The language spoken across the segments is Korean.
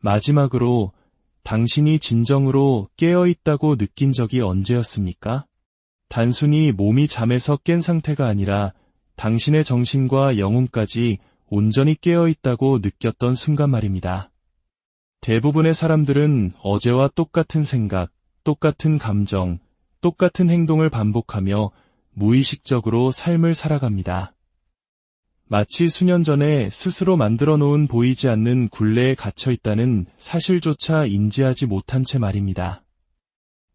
마지막으로 당신이 진정으로 깨어 있다고 느낀 적이 언제였습니까? 단순히 몸이 잠에서 깬 상태가 아니라 당신의 정신과 영혼까지 온전히 깨어 있다고 느꼈던 순간 말입니다. 대부분의 사람들은 어제와 똑같은 생각, 똑같은 감정, 똑같은 행동을 반복하며 무의식적으로 삶을 살아갑니다. 마치 수년 전에 스스로 만들어 놓은 보이지 않는 굴레에 갇혀 있다는 사실조차 인지하지 못한 채 말입니다.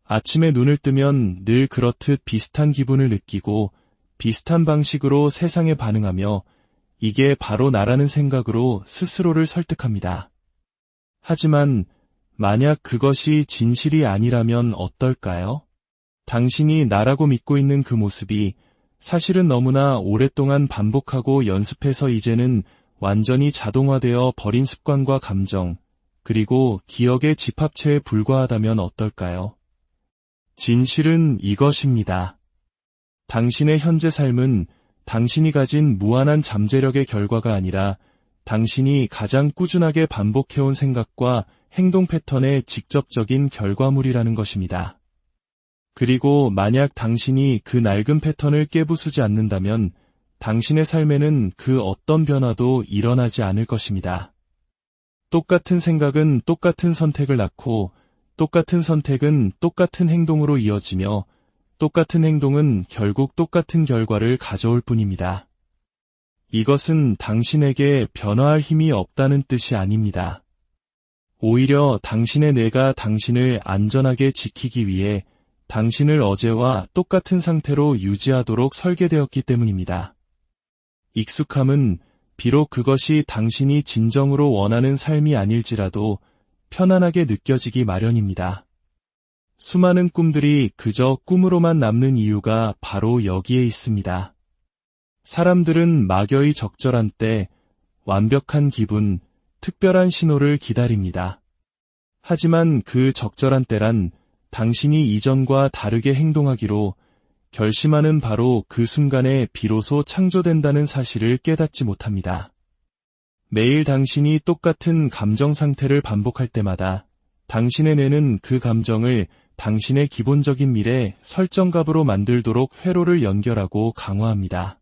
아침에 눈을 뜨면 늘 그렇듯 비슷한 기분을 느끼고 비슷한 방식으로 세상에 반응하며 이게 바로 나라는 생각으로 스스로를 설득합니다. 하지만 만약 그것이 진실이 아니라면 어떨까요? 당신이 나라고 믿고 있는 그 모습이 사실은 너무나 오랫동안 반복하고 연습해서 이제는 완전히 자동화되어 버린 습관과 감정, 그리고 기억의 집합체에 불과하다면 어떨까요? 진실은 이것입니다. 당신의 현재 삶은 당신이 가진 무한한 잠재력의 결과가 아니라 당신이 가장 꾸준하게 반복해온 생각과 행동 패턴의 직접적인 결과물이라는 것입니다. 그리고 만약 당신이 그 낡은 패턴을 깨부수지 않는다면 당신의 삶에는 그 어떤 변화도 일어나지 않을 것입니다. 똑같은 생각은 똑같은 선택을 낳고 똑같은 선택은 똑같은 행동으로 이어지며 똑같은 행동은 결국 똑같은 결과를 가져올 뿐입니다. 이것은 당신에게 변화할 힘이 없다는 뜻이 아닙니다. 오히려 당신의 뇌가 당신을 안전하게 지키기 위해 당신을 어제와 똑같은 상태로 유지하도록 설계되었기 때문입니다. 익숙함은 비록 그것이 당신이 진정으로 원하는 삶이 아닐지라도 편안하게 느껴지기 마련입니다. 수많은 꿈들이 그저 꿈으로만 남는 이유가 바로 여기에 있습니다. 사람들은 막연히 적절한 때, 완벽한 기분, 특별한 신호를 기다립니다. 하지만 그 적절한 때란 당신이 이전과 다르게 행동하기로 결심하는 바로 그 순간에 비로소 창조된다는 사실을 깨닫지 못합니다. 매일 당신이 똑같은 감정 상태를 반복할 때마다 당신의 뇌는 그 감정을 당신의 기본적인 미래 설정값으로 만들도록 회로를 연결하고 강화합니다.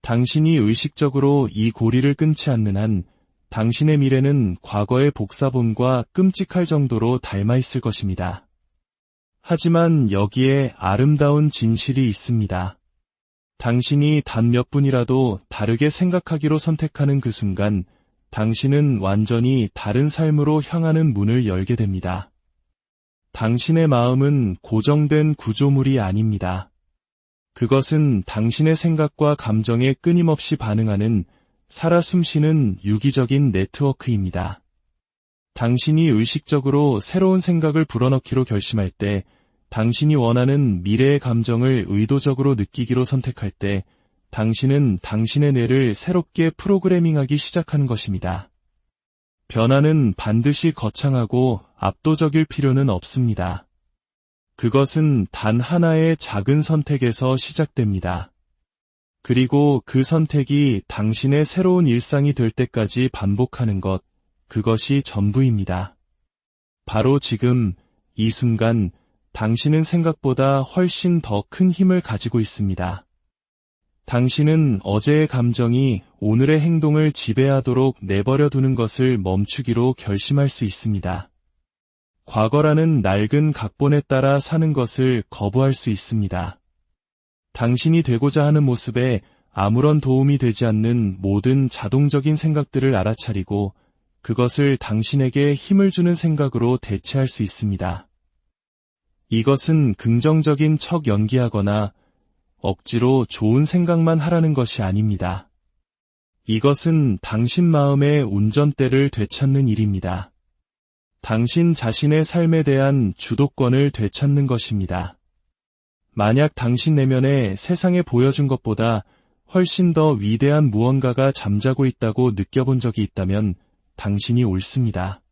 당신이 의식적으로 이 고리를 끊지 않는 한 당신의 미래는 과거의 복사본과 끔찍할 정도로 닮아 있을 것입니다. 하지만 여기에 아름다운 진실이 있습니다. 당신이 단 몇 분이라도 다르게 생각하기로 선택하는 그 순간 당신은 완전히 다른 삶으로 향하는 문을 열게 됩니다. 당신의 마음은 고정된 구조물이 아닙니다. 그것은 당신의 생각과 감정에 끊임없이 반응하는 살아 숨쉬는 유기적인 네트워크입니다. 당신이 의식적으로 새로운 생각을 불어넣기로 결심할 때, 당신이 원하는 미래의 감정을 의도적으로 느끼기로 선택할 때, 당신은 당신의 뇌를 새롭게 프로그래밍하기 시작하는 것입니다. 변화는 반드시 거창하고 압도적일 필요는 없습니다. 그것은 단 하나의 작은 선택에서 시작됩니다. 그리고 그 선택이 당신의 새로운 일상이 될 때까지 반복하는 것, 그것이 전부입니다. 바로 지금, 이 순간, 당신은 생각보다 훨씬 더 큰 힘을 가지고 있습니다. 당신은 어제의 감정이 오늘의 행동을 지배하도록 내버려 두는 것을 멈추기로 결심할 수 있습니다. 과거라는 낡은 각본에 따라 사는 것을 거부할 수 있습니다. 당신이 되고자 하는 모습에 아무런 도움이 되지 않는 모든 자동적인 생각들을 알아차리고 그것을 당신에게 힘을 주는 생각으로 대체할 수 있습니다. 이것은 긍정적인 척 연기하거나 억지로 좋은 생각만 하라는 것이 아닙니다. 이것은 당신 마음의 운전대를 되찾는 일입니다. 당신 자신의 삶에 대한 주도권을 되찾는 것입니다. 만약 당신 내면에 세상에 보여준 것보다 훨씬 더 위대한 무언가가 잠자고 있다고 느껴본 적이 있다면 당신이 옳습니다.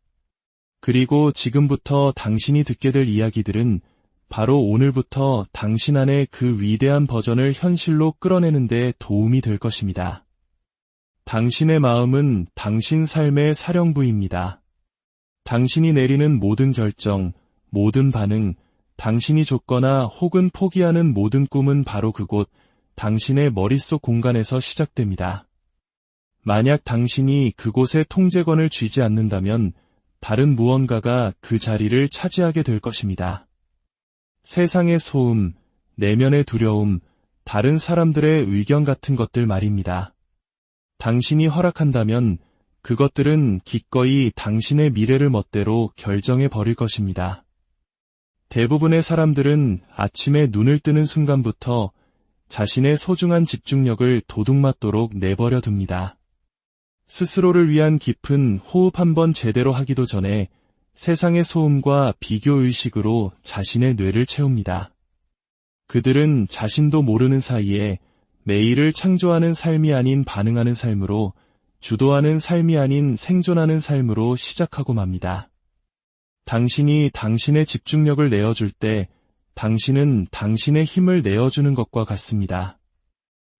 그리고 지금부터 당신이 듣게 될 이야기들은 바로 오늘부터 당신 안의 그 위대한 버전을 현실로 끌어내는 데 도움이 될 것입니다. 당신의 마음은 당신 삶의 사령부입니다. 당신이 내리는 모든 결정, 모든 반응, 당신이 줬거나 혹은 포기하는 모든 꿈은 바로 그곳, 당신의 머릿속 공간에서 시작됩니다. 만약 당신이 그곳에 통제권을 쥐지 않는다면 다른 무언가가 그 자리를 차지하게 될 것입니다. 세상의 소음, 내면의 두려움, 다른 사람들의 의견 같은 것들 말입니다. 당신이 허락한다면 그것들은 기꺼이 당신의 미래를 멋대로 결정해 버릴 것입니다. 대부분의 사람들은 아침에 눈을 뜨는 순간부터 자신의 소중한 집중력을 도둑맞도록 내버려 둡니다. 스스로를 위한 깊은 호흡 한번 제대로 하기도 전에 세상의 소음과 비교의식으로 자신의 뇌를 채웁니다. 그들은 자신도 모르는 사이에 매일을 창조하는 삶이 아닌 반응하는 삶으로 주도하는 삶이 아닌 생존하는 삶으로 시작하고 맙니다. 당신이 당신의 집중력을 내어줄 때 당신은 당신의 힘을 내어주는 것과 같습니다.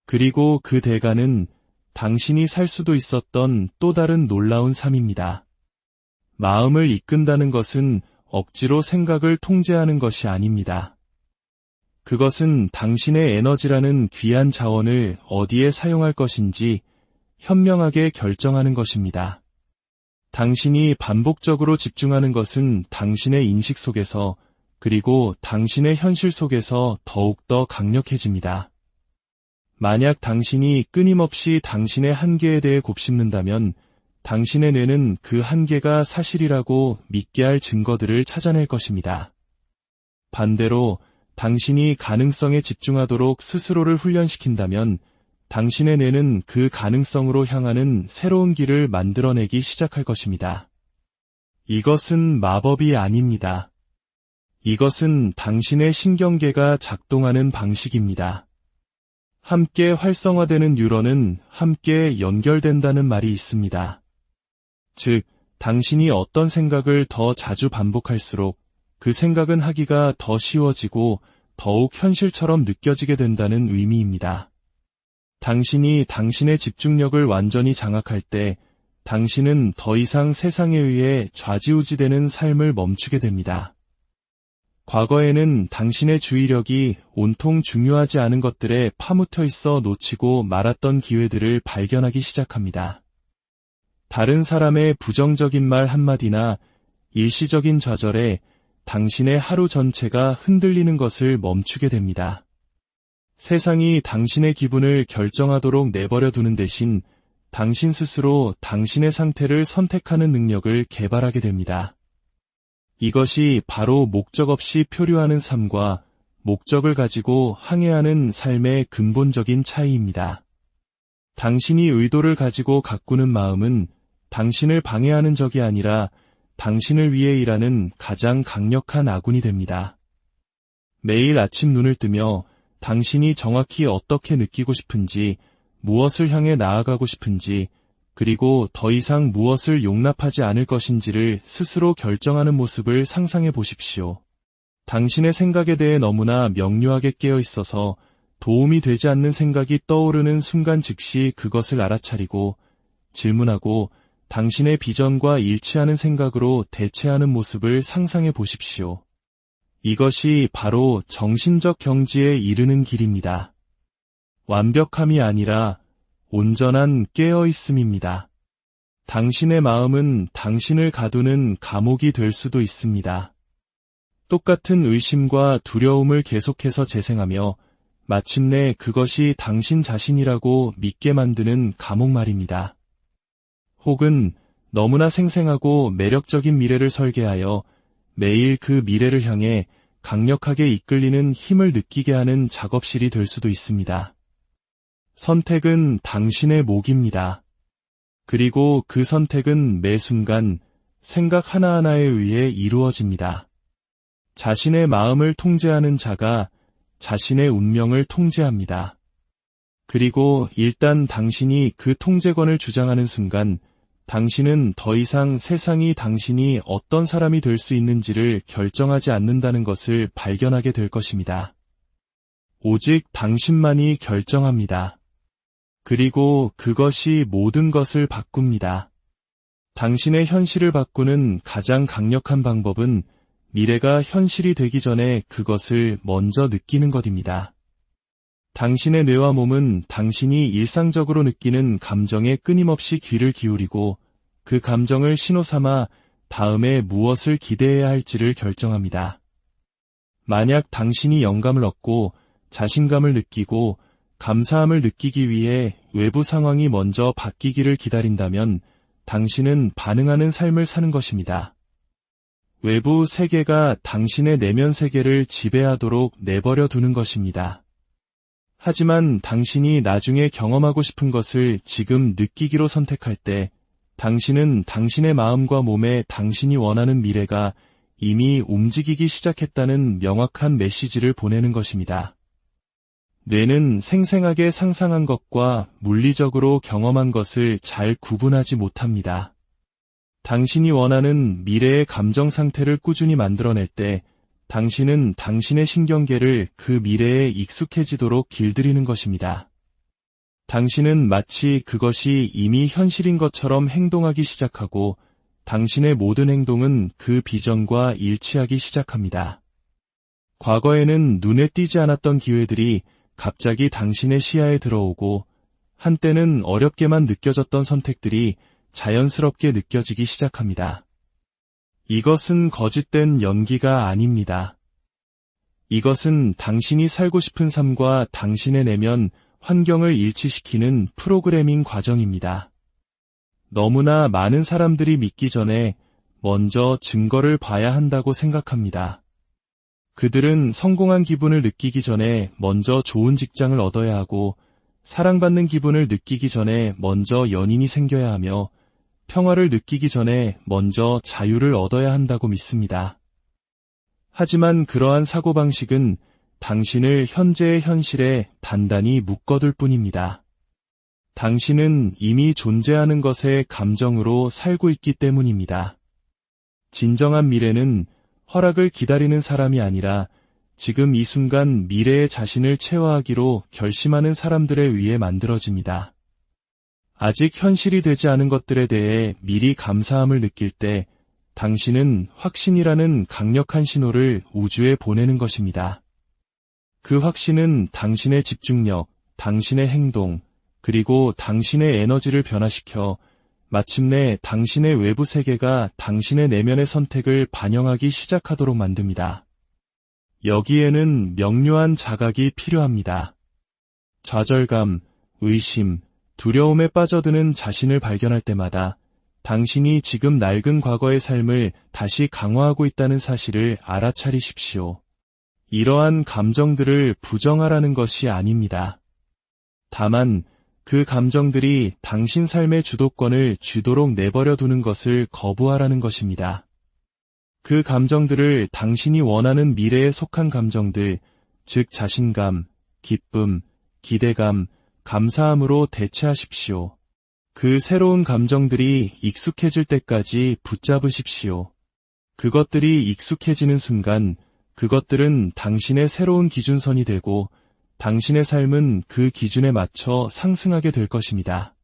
그리고 그 대가는 당신이 살 수도 있었던 또 다른 놀라운 삶입니다. 마음을 이끈다는 것은 억지로 생각을 통제하는 것이 아닙니다. 그것은 당신의 에너지라는 귀한 자원을 어디에 사용할 것인지 현명하게 결정하는 것입니다. 당신이 반복적으로 집중하는 것은 당신의 인식 속에서 그리고 당신의 현실 속에서 더욱더 강력해집니다. 만약 당신이 끊임없이 당신의 한계에 대해 곱씹는다면 당신의 뇌는 그 한계가 사실이라고 믿게 할 증거들을 찾아낼 것입니다. 반대로 당신이 가능성에 집중하도록 스스로를 훈련시킨다면 당신의 뇌는 그 가능성으로 향하는 새로운 길을 만들어내기 시작할 것입니다. 이것은 마법이 아닙니다. 이것은 당신의 신경계가 작동하는 방식입니다. 함께 활성화되는 뉴런은 함께 연결된다는 말이 있습니다. 즉, 당신이 어떤 생각을 더 자주 반복할수록 그 생각은 하기가 더 쉬워지고 더욱 현실처럼 느껴지게 된다는 의미입니다. 당신이 당신의 집중력을 완전히 장악할 때 당신은 더 이상 세상에 의해 좌지우지되는 삶을 멈추게 됩니다. 과거에는 당신의 주의력이 온통 중요하지 않은 것들에 파묻혀 있어 놓치고 말았던 기회들을 발견하기 시작합니다. 다른 사람의 부정적인 말 한마디나 일시적인 좌절에 당신의 하루 전체가 흔들리는 것을 멈추게 됩니다. 세상이 당신의 기분을 결정하도록 내버려 두는 대신 당신 스스로 당신의 상태를 선택하는 능력을 개발하게 됩니다. 이것이 바로 목적 없이 표류하는 삶과 목적을 가지고 항해하는 삶의 근본적인 차이입니다. 당신이 의도를 가지고 가꾸는 마음은 당신을 방해하는 적이 아니라 당신을 위해 일하는 가장 강력한 아군이 됩니다. 매일 아침 눈을 뜨며 당신이 정확히 어떻게 느끼고 싶은지, 무엇을 향해 나아가고 싶은지, 그리고 더 이상 무엇을 용납하지 않을 것인지를 스스로 결정하는 모습을 상상해 보십시오. 당신의 생각에 대해 너무나 명료하게 깨어 있어서 도움이 되지 않는 생각이 떠오르는 순간 즉시 그것을 알아차리고 질문하고 당신의 비전과 일치하는 생각으로 대체하는 모습을 상상해 보십시오. 이것이 바로 정신적 경지에 이르는 길입니다. 완벽함이 아니라 온전한 깨어있음입니다. 당신의 마음은 당신을 가두는 감옥이 될 수도 있습니다. 똑같은 의심과 두려움을 계속해서 재생하며 마침내 그것이 당신 자신이라고 믿게 만드는 감옥 말입니다. 혹은 너무나 생생하고 매력적인 미래를 설계하여 매일 그 미래를 향해 강력하게 이끌리는 힘을 느끼게 하는 작업실이 될 수도 있습니다. 선택은 당신의 목입니다. 그리고 그 선택은 매 순간 생각 하나하나에 의해 이루어집니다. 자신의 마음을 통제하는 자가 자신의 운명을 통제합니다. 그리고 일단 당신이 그 통제권을 주장하는 순간 당신은 더 이상 세상이 당신이 어떤 사람이 될 수 있는지를 결정하지 않는다는 것을 발견하게 될 것입니다. 오직 당신만이 결정합니다. 그리고 그것이 모든 것을 바꿉니다. 당신의 현실을 바꾸는 가장 강력한 방법은 미래가 현실이 되기 전에 그것을 먼저 느끼는 것입니다. 당신의 뇌와 몸은 당신이 일상적으로 느끼는 감정에 끊임없이 귀를 기울이고 그 감정을 신호 삼아 다음에 무엇을 기대해야 할지를 결정합니다. 만약 당신이 영감을 얻고 자신감을 느끼고 감사함을 느끼기 위해 외부 상황이 먼저 바뀌기를 기다린다면 당신은 반응하는 삶을 사는 것입니다. 외부 세계가 당신의 내면 세계를 지배하도록 내버려 두는 것입니다. 하지만 당신이 나중에 경험하고 싶은 것을 지금 느끼기로 선택할 때 당신은 당신의 마음과 몸에 당신이 원하는 미래가 이미 움직이기 시작했다는 명확한 메시지를 보내는 것입니다. 뇌는 생생하게 상상한 것과 물리적으로 경험한 것을 잘 구분하지 못합니다. 당신이 원하는 미래의 감정 상태를 꾸준히 만들어낼 때 당신은 당신의 신경계를 그 미래에 익숙해지도록 길들이는 것입니다. 당신은 마치 그것이 이미 현실인 것처럼 행동하기 시작하고 당신의 모든 행동은 그 비전과 일치하기 시작합니다. 과거에는 눈에 띄지 않았던 기회들이 갑자기 당신의 시야에 들어오고 한때는 어렵게만 느껴졌던 선택들이 자연스럽게 느껴지기 시작합니다. 이것은 거짓된 연기가 아닙니다. 이것은 당신이 살고 싶은 삶과 당신의 내면 환경을 일치시키는 프로그래밍 과정입니다. 너무나 많은 사람들이 믿기 전에 먼저 증거를 봐야 한다고 생각합니다. 그들은 성공한 기분을 느끼기 전에 먼저 좋은 직장을 얻어야 하고 사랑받는 기분을 느끼기 전에 먼저 연인이 생겨야 하며 평화를 느끼기 전에 먼저 자유를 얻어야 한다고 믿습니다. 하지만 그러한 사고방식은 당신을 현재의 현실에 단단히 묶어둘 뿐입니다. 당신은 이미 존재하는 것의 감정으로 살고 있기 때문입니다. 진정한 미래는 허락을 기다리는 사람이 아니라 지금 이 순간 미래의 자신을 체화하기로 결심하는 사람들에 의해 만들어집니다. 아직 현실이 되지 않은 것들에 대해 미리 감사함을 느낄 때 당신은 확신이라는 강력한 신호를 우주에 보내는 것입니다. 그 확신은 당신의 집중력, 당신의 행동, 그리고 당신의 에너지를 변화시켜 마침내 당신의 외부 세계가 당신의 내면의 선택을 반영하기 시작하도록 만듭니다. 여기에는 명료한 자각이 필요합니다. 좌절감, 의심, 두려움에 빠져드는 자신을 발견할 때마다 당신이 지금 낡은 과거의 삶을 다시 강화하고 있다는 사실을 알아차리십시오. 이러한 감정들을 부정하라는 것이 아닙니다. 다만 그 감정들이 당신 삶의 주도권을 쥐도록 내버려 두는 것을 거부하라는 것입니다. 그 감정들을 당신이 원하는 미래에 속한 감정들, 즉 자신감, 기쁨, 기대감, 감사함으로 대체하십시오. 그 새로운 감정들이 익숙해질 때까지 붙잡으십시오. 그것들이 익숙해지는 순간 그것들은 당신의 새로운 기준선이 되고 당신의 삶은 그 기준에 맞춰 상승하게 될 것입니다.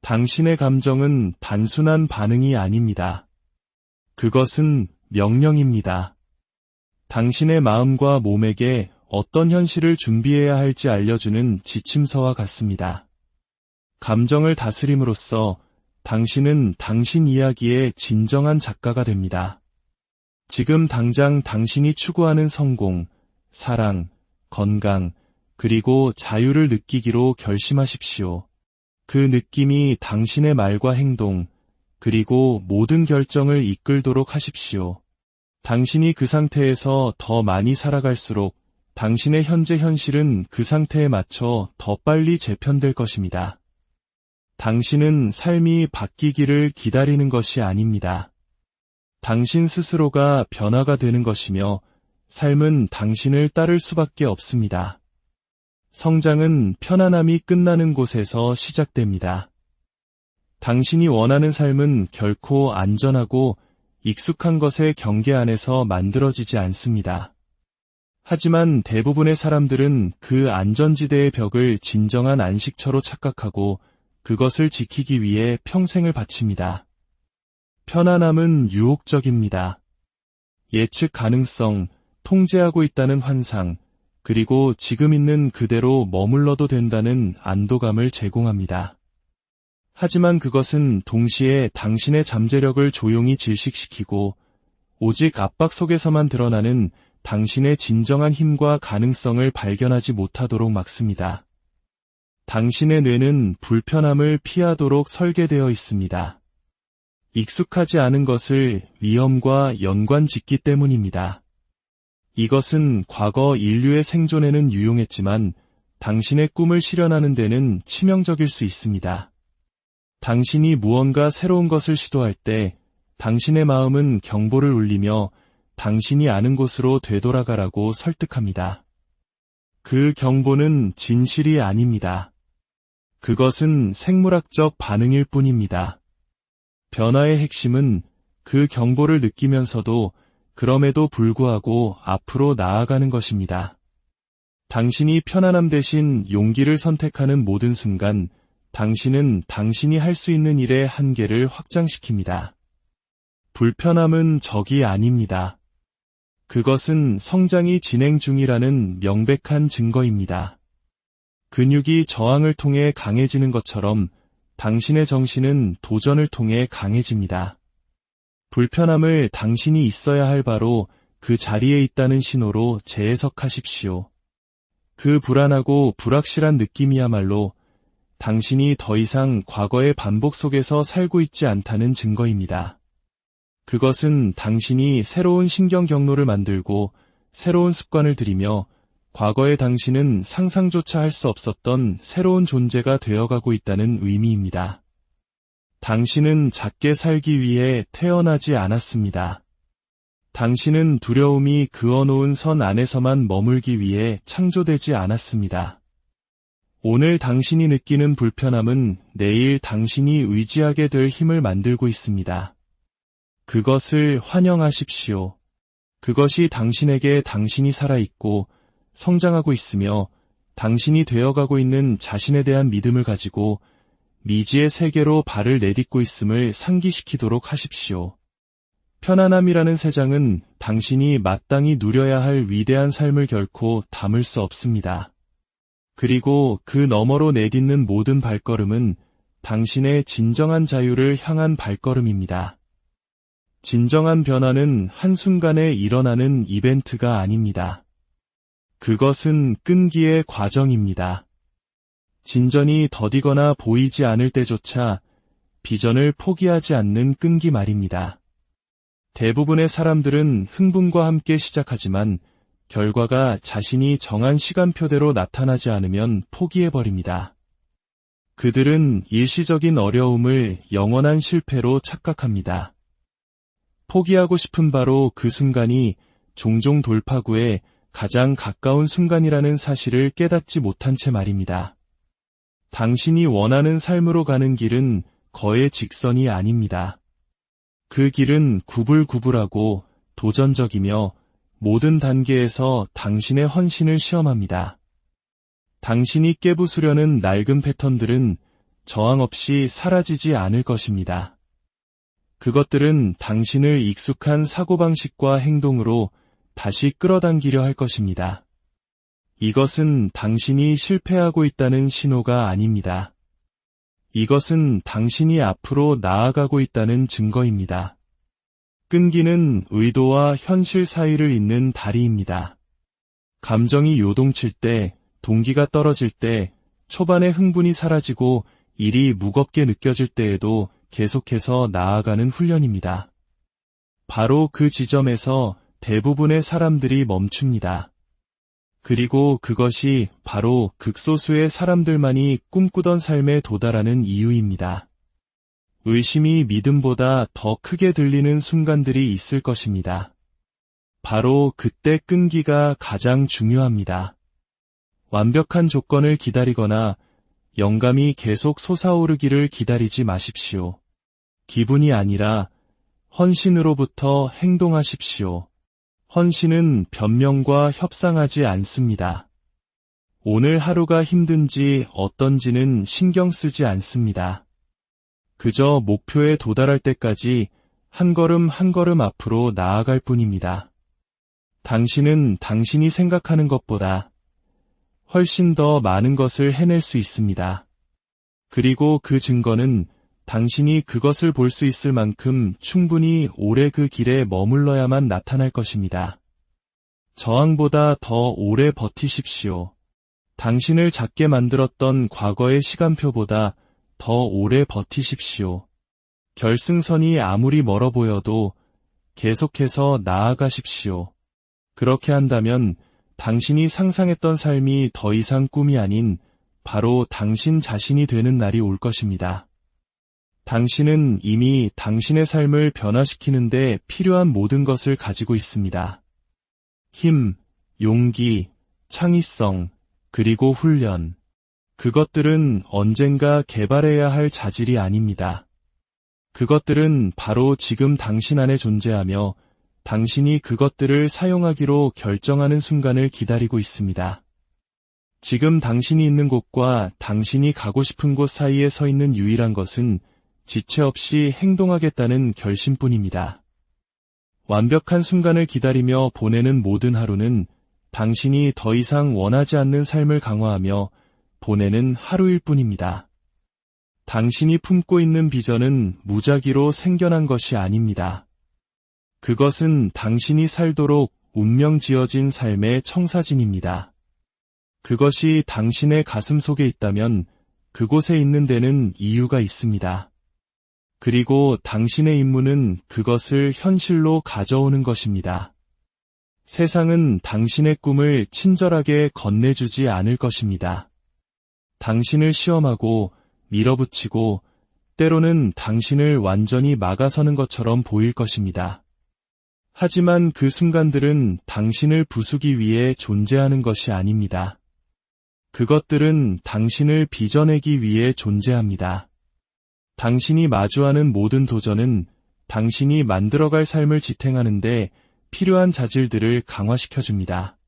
당신의 감정은 단순한 반응이 아닙니다. 그것은 명령입니다. 당신의 마음과 몸에게 어떤 현실을 준비해야 할지 알려주는 지침서와 같습니다. 감정을 다스림으로써 당신은 당신 이야기의 진정한 작가가 됩니다. 지금 당장 당신이 추구하는 성공, 사랑, 건강, 그리고 자유를 느끼기로 결심하십시오. 그 느낌이 당신의 말과 행동, 그리고 모든 결정을 이끌도록 하십시오. 당신이 그 상태에서 더 많이 살아갈수록 당신의 현재 현실은 그 상태에 맞춰 더 빨리 재편될 것입니다. 당신은 삶이 바뀌기를 기다리는 것이 아닙니다. 당신 스스로가 변화가 되는 것이며 삶은 당신을 따를 수밖에 없습니다. 성장은 편안함이 끝나는 곳에서 시작됩니다. 당신이 원하는 삶은 결코 안전하고 익숙한 것의 경계 안에서 만들어지지 않습니다. 하지만 대부분의 사람들은 그 안전지대의 벽을 진정한 안식처로 착각하고 그것을 지키기 위해 평생을 바칩니다. 편안함은 유혹적입니다. 예측 가능성, 통제하고 있다는 환상, 그리고 지금 있는 그대로 머물러도 된다는 안도감을 제공합니다. 하지만 그것은 동시에 당신의 잠재력을 조용히 질식시키고 오직 압박 속에서만 드러나는 당신의 진정한 힘과 가능성을 발견하지 못하도록 막습니다. 당신의 뇌는 불편함을 피하도록 설계되어 있습니다. 익숙하지 않은 것을 위험과 연관 짓기 때문입니다. 이것은 과거 인류의 생존에는 유용했지만 당신의 꿈을 실현하는 데는 치명적일 수 있습니다. 당신이 무언가 새로운 것을 시도할 때 당신의 마음은 경보를 울리며 당신이 아는 곳으로 되돌아가라고 설득합니다. 그 경보는 진실이 아닙니다. 그것은 생물학적 반응일 뿐입니다. 변화의 핵심은 그 경보를 느끼면서도 그럼에도 불구하고 앞으로 나아가는 것입니다. 당신이 편안함 대신 용기를 선택하는 모든 순간 당신은 당신이 할 수 있는 일의 한계를 확장시킵니다. 불편함은 적이 아닙니다. 그것은 성장이 진행 중이라는 명백한 증거입니다. 근육이 저항을 통해 강해지는 것처럼 당신의 정신은 도전을 통해 강해집니다. 불편함을 당신이 있어야 할 바로 그 자리에 있다는 신호로 재해석하십시오. 그 불안하고 불확실한 느낌이야말로 당신이 더 이상 과거의 반복 속에서 살고 있지 않다는 증거입니다. 그것은 당신이 새로운 신경 경로를 만들고 새로운 습관을 들이며 과거의 당신은 상상조차 할 수 없었던 새로운 존재가 되어가고 있다는 의미입니다. 당신은 작게 살기 위해 태어나지 않았습니다. 당신은 두려움이 그어놓은 선 안에서만 머물기 위해 창조되지 않았습니다. 오늘 당신이 느끼는 불편함은 내일 당신이 의지하게 될 힘을 만들고 있습니다. 그것을 환영하십시오. 그것이 당신에게 당신이 살아있고 성장하고 있으며 당신이 되어가고 있는 자신에 대한 믿음을 가지고 미지의 세계로 발을 내딛고 있음을 상기시키도록 하십시오. 편안함이라는 세 장은 당신이 마땅히 누려야 할 위대한 삶을 결코 담을 수 없습니다. 그리고 그 너머로 내딛는 모든 발걸음은 당신의 진정한 자유를 향한 발걸음입니다. 진정한 변화는 한순간에 일어나는 이벤트가 아닙니다. 그것은 끈기의 과정입니다. 진전이 더디거나 보이지 않을 때조차 비전을 포기하지 않는 끈기 말입니다. 대부분의 사람들은 흥분과 함께 시작하지만 결과가 자신이 정한 시간표대로 나타나지 않으면 포기해버립니다. 그들은 일시적인 어려움을 영원한 실패로 착각합니다. 포기하고 싶은 바로 그 순간이 종종 돌파구에 가장 가까운 순간이라는 사실을 깨닫지 못한 채 말입니다. 당신이 원하는 삶으로 가는 길은 거의 직선이 아닙니다. 그 길은 구불구불하고 도전적이며 모든 단계에서 당신의 헌신을 시험합니다. 당신이 깨부수려는 낡은 패턴들은 저항 없이 사라지지 않을 것입니다. 그것들은 당신을 익숙한 사고방식과 행동으로 다시 끌어당기려 할 것입니다. 이것은 당신이 실패하고 있다는 신호가 아닙니다. 이것은 당신이 앞으로 나아가고 있다는 증거입니다. 끈기는 의도와 현실 사이를 잇는 다리입니다. 감정이 요동칠 때, 동기가 떨어질 때, 초반의 흥분이 사라지고 일이 무겁게 느껴질 때에도 계속해서 나아가는 훈련입니다. 바로 그 지점에서 대부분의 사람들이 멈춥니다. 그리고 그것이 바로 극소수의 사람들만이 꿈꾸던 삶에 도달하는 이유입니다. 의심이 믿음보다 더 크게 들리는 순간들이 있을 것입니다. 바로 그때 끈기가 가장 중요합니다. 완벽한 조건을 기다리거나 영감이 계속 솟아오르기를 기다리지 마십시오. 기분이 아니라 헌신으로부터 행동하십시오. 헌신은 변명과 협상하지 않습니다. 오늘 하루가 힘든지 어떤지는 신경 쓰지 않습니다. 그저 목표에 도달할 때까지 한 걸음 한 걸음 앞으로 나아갈 뿐입니다. 당신은 당신이 생각하는 것보다 훨씬 더 많은 것을 해낼 수 있습니다. 그리고 그 증거는 당신이 그것을 볼 수 있을 만큼 충분히 오래 그 길에 머물러야만 나타날 것입니다. 저항보다 더 오래 버티십시오. 당신을 작게 만들었던 과거의 시간표보다 더 오래 버티십시오. 결승선이 아무리 멀어 보여도 계속해서 나아가십시오. 그렇게 한다면 당신이 상상했던 삶이 더 이상 꿈이 아닌 바로 당신 자신이 되는 날이 올 것입니다. 당신은 이미 당신의 삶을 변화시키는데 필요한 모든 것을 가지고 있습니다. 힘, 용기, 창의성, 그리고 훈련. 그것들은 언젠가 개발해야 할 자질이 아닙니다. 그것들은 바로 지금 당신 안에 존재하며 당신이 그것들을 사용하기로 결정하는 순간을 기다리고 있습니다. 지금 당신이 있는 곳과 당신이 가고 싶은 곳 사이에 서 있는 유일한 것은 지체 없이 행동하겠다는 결심뿐입니다. 완벽한 순간을 기다리며 보내는 모든 하루는 당신이 더 이상 원하지 않는 삶을 강화하며 보내는 하루일 뿐입니다. 당신이 품고 있는 비전은 무작위로 생겨난 것이 아닙니다. 그것은 당신이 살도록 운명 지어진 삶의 청사진입니다. 그것이 당신의 가슴 속에 있다면 그곳에 있는 데는 이유가 있습니다. 그리고 당신의 임무는 그것을 현실로 가져오는 것입니다. 세상은 당신의 꿈을 친절하게 건네주지 않을 것입니다. 당신을 시험하고 밀어붙이고 때로는 당신을 완전히 막아서는 것처럼 보일 것입니다. 하지만 그 순간들은 당신을 부수기 위해 존재하는 것이 아닙니다. 그것들은 당신을 빚어내기 위해 존재합니다. 당신이 마주하는 모든 도전은 당신이 만들어갈 삶을 지탱하는데 필요한 자질들을 강화시켜줍니다.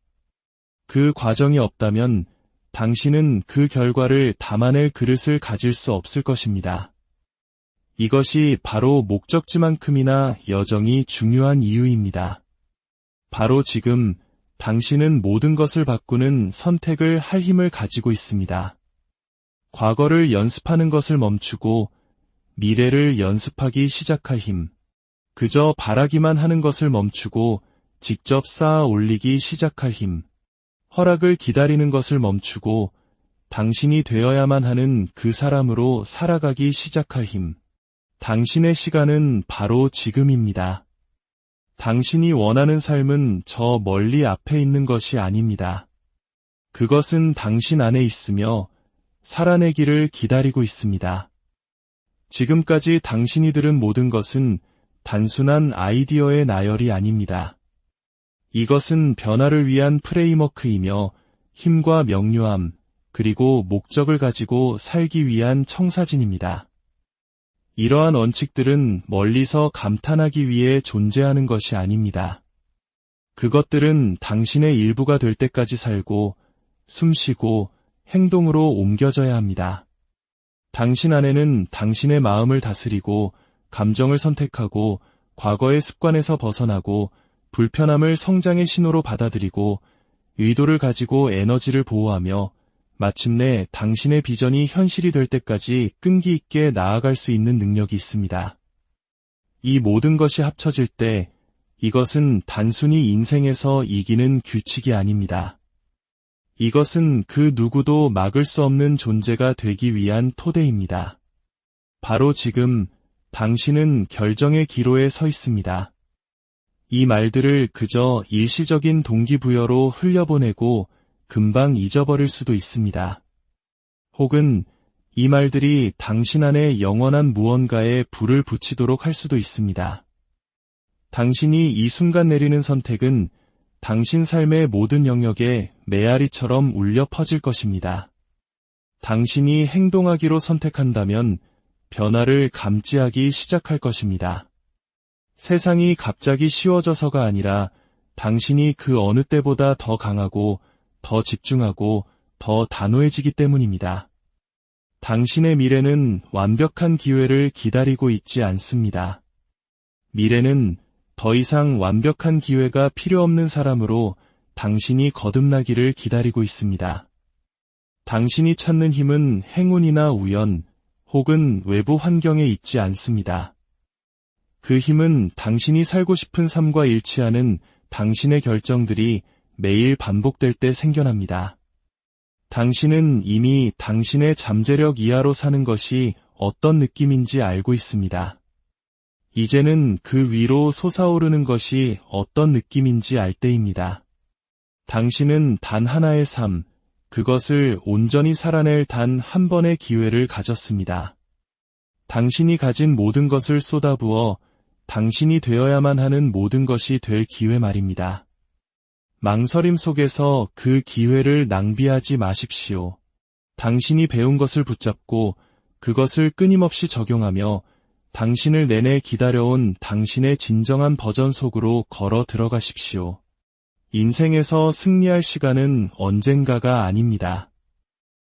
그 과정이 없다면 당신은 그 결과를 담아낼 그릇을 가질 수 없을 것입니다. 이것이 바로 목적지만큼이나 여정이 중요한 이유입니다. 바로 지금 당신은 모든 것을 바꾸는 선택을 할 힘을 가지고 있습니다. 과거를 연습하는 것을 멈추고 미래를 연습하기 시작할 힘. 그저 바라기만 하는 것을 멈추고 직접 쌓아 올리기 시작할 힘. 허락을 기다리는 것을 멈추고 당신이 되어야만 하는 그 사람으로 살아가기 시작할 힘. 당신의 시간은 바로 지금입니다. 당신이 원하는 삶은 저 멀리 앞에 있는 것이 아닙니다. 그것은 당신 안에 있으며 살아내기를 기다리고 있습니다. 지금까지 당신이 들은 모든 것은 단순한 아이디어의 나열이 아닙니다. 이것은 변화를 위한 프레임워크이며 힘과 명료함, 그리고 목적을 가지고 살기 위한 청사진입니다. 이러한 원칙들은 멀리서 감탄하기 위해 존재하는 것이 아닙니다. 그것들은 당신의 일부가 될 때까지 살고, 숨쉬고, 행동으로 옮겨져야 합니다. 당신 안에는 당신의 마음을 다스리고 감정을 선택하고 과거의 습관에서 벗어나고 불편함을 성장의 신호로 받아들이고 의도를 가지고 에너지를 보호하며 마침내 당신의 비전이 현실이 될 때까지 끈기 있게 나아갈 수 있는 능력이 있습니다. 이 모든 것이 합쳐질 때 이것은 단순히 인생에서 이기는 규칙이 아닙니다. 이것은 그 누구도 막을 수 없는 존재가 되기 위한 토대입니다. 바로 지금 당신은 결정의 기로에 서 있습니다. 이 말들을 그저 일시적인 동기부여로 흘려보내고 금방 잊어버릴 수도 있습니다. 혹은 이 말들이 당신 안에 영원한 무언가에 불을 붙이도록 할 수도 있습니다. 당신이 이 순간 내리는 선택은 당신 삶의 모든 영역에 메아리처럼 울려 퍼질 것입니다. 당신이 행동하기로 선택한다면 변화를 감지하기 시작할 것입니다. 세상이 갑자기 쉬워져서가 아니라 당신이 그 어느 때보다 더 강하고 더 집중하고 더 단호해지기 때문입니다. 당신의 미래는 완벽한 기회를 기다리고 있지 않습니다. 미래는 더 이상 완벽한 기회가 필요 없는 사람으로 당신이 거듭나기를 기다리고 있습니다. 당신이 찾는 힘은 행운이나 우연 혹은 외부 환경에 있지 않습니다. 그 힘은 당신이 살고 싶은 삶과 일치하는 당신의 결정들이 매일 반복될 때 생겨납니다. 당신은 이미 당신의 잠재력 이하로 사는 것이 어떤 느낌인지 알고 있습니다. 이제는 그 위로 솟아오르는 것이 어떤 느낌인지 알 때입니다. 당신은 단 하나의 삶, 그것을 온전히 살아낼 단 한 번의 기회를 가졌습니다. 당신이 가진 모든 것을 쏟아부어 당신이 되어야만 하는 모든 것이 될 기회 말입니다. 망설임 속에서 그 기회를 낭비하지 마십시오. 당신이 배운 것을 붙잡고 그것을 끊임없이 적용하며 당신을 내내 기다려온 당신의 진정한 버전 속으로 걸어 들어가십시오. 인생에서 승리할 시간은 언젠가가 아닙니다.